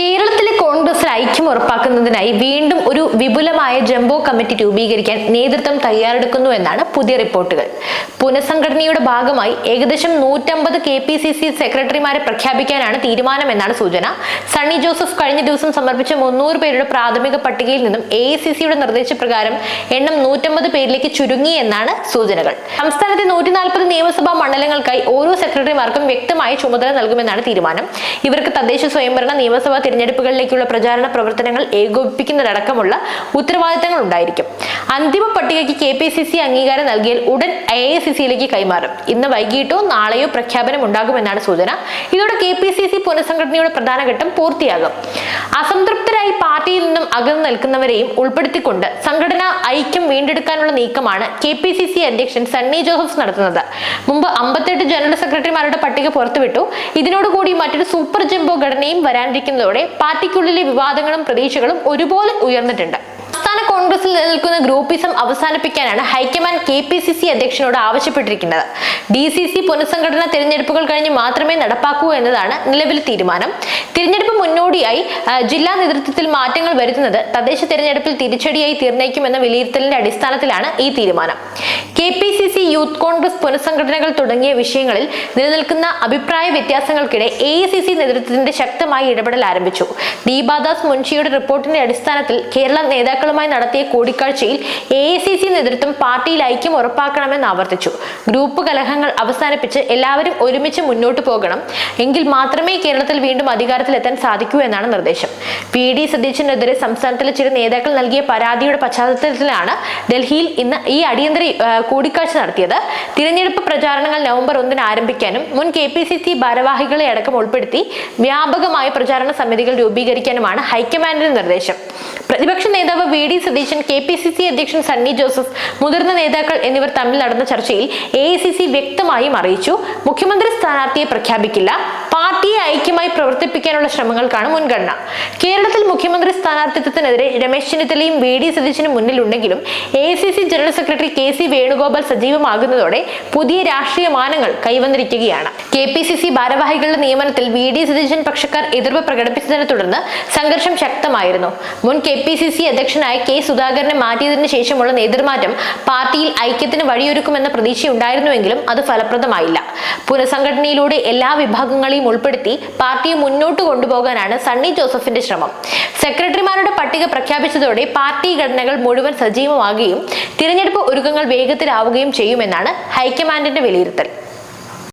കേരളത്തിലെ കോൺഗ്രസിൽ ഐക്യം ഉറപ്പാക്കുന്നതിനായി വീണ്ടും ഒരു വിപുലമായ ജംബോ കമ്മിറ്റി രൂപീകരിക്കാൻ നേതൃത്വം തയ്യാറെടുക്കുന്നു എന്നാണ് പുതിയ റിപ്പോർട്ടുകൾ. പുനഃസംഘടനയുടെ ഭാഗമായി ഏകദേശം നൂറ്റമ്പത് കെ പി സി സി സെക്രട്ടറിമാരെ പ്രഖ്യാപിക്കാനാണ് തീരുമാനമെന്നാണ് സൂചന. സണ്ണി ജോസഫ് കഴിഞ്ഞ ദിവസം സമർപ്പിച്ച മുന്നൂറ് പേരുടെ പ്രാഥമിക പട്ടികയിൽ നിന്നും എ ഐ സി സിയുടെ നിർദ്ദേശപ്രകാരം എണ്ണം നൂറ്റമ്പത് പേരിലേക്ക് ചുരുങ്ങി എന്നാണ് സൂചനകൾ. സംസ്ഥാനത്തെ നൂറ്റി നാൽപ്പത് നിയമസഭാ മണ്ഡലങ്ങൾക്കായി ഓരോ സെക്രട്ടറിമാർക്കും വ്യക്തമായ ചുമതല നൽകുമെന്നാണ് തീരുമാനം. ഇവർക്ക് തദ്ദേശ സ്വയംഭരണ നിയമസഭാ തിരഞ്ഞെടുപ്പുകളിലേക്കുള്ള പ്രചാരണ പ്രവർത്തനങ്ങൾ ഏകോപിപ്പിക്കുന്നതടക്കമുള്ള ഉത്തരവാദിത്തങ്ങൾ ഉണ്ടായിരിക്കും അന്തിമ പട്ടികയ്ക്ക് കെ പി സി സി അംഗീകാരം നൽകിയാൽ ഉടൻ എ ഐ സി സിയിലേക്ക് കൈമാറും. ഇന്ന് വൈകിട്ടോ നാളെയോ പ്രഖ്യാപനം ഉണ്ടാകുമെന്നാണ് സൂചന. ഇതോടെ കെ പി സി സി പുനഃസംഘടനയുടെ പ്രധാന ഘട്ടം പൂർത്തിയാകും. അസംതൃപ്തരായി പാർട്ടിയിൽ നിന്നും അകന്നു നിൽക്കുന്നവരെയും ഉൾപ്പെടുത്തിക്കൊണ്ട് സംഘടന ഐക്യം വീണ്ടെടുക്കാനുള്ള നീക്കമാണ് കെ പി സി സി അധ്യക്ഷൻ സണ്ണി ജോസഫ് നടത്തുന്നത്. മുമ്പ് അമ്പത്തെട്ട് ജനറൽ സെക്രട്ടറിമാരുടെ പട്ടിക പുറത്തുവിട്ടു. ഇതിനോടുകൂടി മറ്റൊരു സൂപ്പർ ജംബോ ഘടനയും വരാനിരിക്കുന്നതോടെ പാർട്ടിക്കുള്ളിലെ വിവാദങ്ങളും പ്രതീക്ഷകളും ഒരുപോലെ ഉയർന്നിട്ടുണ്ട്. കോൺഗ്രസിൽ നിലനിൽക്കുന്ന groupism അവസാനിപ്പിക്കാനാണ് high command K P C C അധ്യക്ഷനോട് ആവശ്യപ്പെട്ടിരിക്കുന്നത്. ഡി സി സി പുനഃസംഘടന തിരഞ്ഞെടുപ്പുകൾ കഴിഞ്ഞ് മാത്രമേ നടപ്പാക്കൂ എന്നതാണ് നിലവിലെ തീരുമാനം. തിരഞ്ഞെടുപ്പ് മുന്നോടിയായി ജില്ലാ നേതൃത്വത്തിൽ മാറ്റങ്ങൾ വരുത്തുന്നത് തദ്ദേശ തിരഞ്ഞെടുപ്പിൽ തിരിച്ചടിയായി തീർന്നേക്കുമെന്ന വിലയിരുത്തലിന്റെ അടിസ്ഥാനത്തിലാണ് ഈ തീരുമാനം. K P C C youth Congress പുനഃസംഘടനകൾ തുടങ്ങിയ വിഷയങ്ങളിൽ നിലനിൽക്കുന്ന അഭിപ്രായ വ്യത്യാസങ്ങൾക്കിടെ എ സി സി നേതൃത്വത്തിന്റെ ശക്തമായ ഇടപെടൽ ആരംഭിച്ചു. ദീപാദാസ് മുൻഷിയുടെ റിപ്പോർട്ടിന്റെ അടിസ്ഥാനത്തിൽ കേരള നേതാക്കളുമായി നടത്തിയ കൂടിക്കാഴ്ചയിൽ എ സി സി നേതൃത്വം പാർട്ടിയിൽ ഐക്യം ഉറപ്പാക്കണമെന്ന് ആവർത്തിച്ചു. ഗ്രൂപ്പ് കലഹങ്ങൾ അവസാനിപ്പിച്ച് എല്ലാവരും ഒരുമിച്ച് മുന്നോട്ട് പോകണം. എങ്കിൽ മാത്രമേ കേരളത്തിൽ വീണ്ടും അധികാരത്തിലെത്താൻ സാധിക്കൂ എന്നാണ് നിർദ്ദേശം. പി ഡി സതീശനെതിരെ സംസ്ഥാനത്തിലെ ചില നേതാക്കൾ നൽകിയ പരാതിയുടെ പശ്ചാത്തലത്തിലാണ് ഡൽഹിയിൽ ഇന്ന് ഈ അടിയന്തര കൂടിക്കാഴ്ച കൂടിക്കാഴ്ച നടത്തിയത്. തിരഞ്ഞെടുപ്പ് പ്രചാരണങ്ങൾ നവംബർ ഒന്നിന് ആരംഭിക്കാനും മുൻ കെ പി സി സി ഭാരവാഹികളെ അടക്കം ഉൾപ്പെടുത്തി വ്യാപകമായ പ്രചാരണ സമിതികൾ രൂപീകരിക്കാനുമാണ് ഹൈക്കമാൻഡിന്റെ നിർദ്ദേശം. പ്രതിപക്ഷ നേതാവ് V D Satheesan K P C C അധ്യക്ഷൻ സണ്ണി ജോസഫ് മുതിർന്ന നേതാക്കൾ എന്നിവർ തമ്മിൽ നടന്ന ചർച്ചയിൽ എ ഐ സി സി വ്യക്തമായും അറിയിച്ചു. മുഖ്യമന്ത്രി സ്ഥാനാർത്ഥിയെ പ്രഖ്യാപിക്കില്ല. പാർട്ടിയെ ഐക്യമായി പ്രവർത്തിപ്പിക്കാനുള്ള ശ്രമങ്ങൾക്കാണ് മുൻഗണന. കേരളത്തിൽ മുഖ്യമന്ത്രി സ്ഥാനാർത്ഥിത്വത്തിനെതിരെ രമേശ് ചെന്നിത്തലയും വി ഡി സതീശനും മുന്നിലുണ്ടെങ്കിലും A C C general secretary K C Venugopal സജീവമാകുന്നതോടെ പുതിയ രാഷ്ട്രീയ മാനങ്ങൾ കൈവന്നിരിക്കുകയാണ്. കെ പി സി സി ഭാരവാഹികളുടെ നിയമനത്തിൽ വി ഡി സതീശൻ പക്ഷക്കാർ എതിർപ്പ് പ്രകടിപ്പിച്ചതിനെ തുടർന്ന് സംഘർഷം ശക്തമായിരുന്നു. മുൻ കെ പി സി സി അധ്യക്ഷനായ കെ സുധാകരനെ മാറ്റിയതിനു ശേഷമുള്ള നേതൃമാറ്റം പാർട്ടിയിൽ ഐക്യത്തിന് വഴിയൊരുക്കുമെന്ന പ്രതീക്ഷയുണ്ടായിരുന്നുവെങ്കിലും അത് ഫലപ്രദമായില്ല. പുനഃസംഘടനയിലൂടെ എല്ലാ വിഭാഗങ്ങളെയും ഉൾപ്പെടുത്തി പാർട്ടിയെ മുന്നോട്ട് കൊണ്ടുപോകാനാണ് സണ്ണി ജോസഫിന്റെ ശ്രമം. സെക്രട്ടറിമാരുടെ പട്ടിക പ്രഖ്യാപിച്ചതോടെ പാർട്ടി ഘടനകൾ മുഴുവൻ സജീവമാകുകയും തിരഞ്ഞെടുപ്പ് ഒരുക്കങ്ങൾ വേഗത്തിലാവുകയും ചെയ്യുമെന്നാണ് ഹൈക്കമാൻഡിന്റെ വിലയിരുത്തൽ.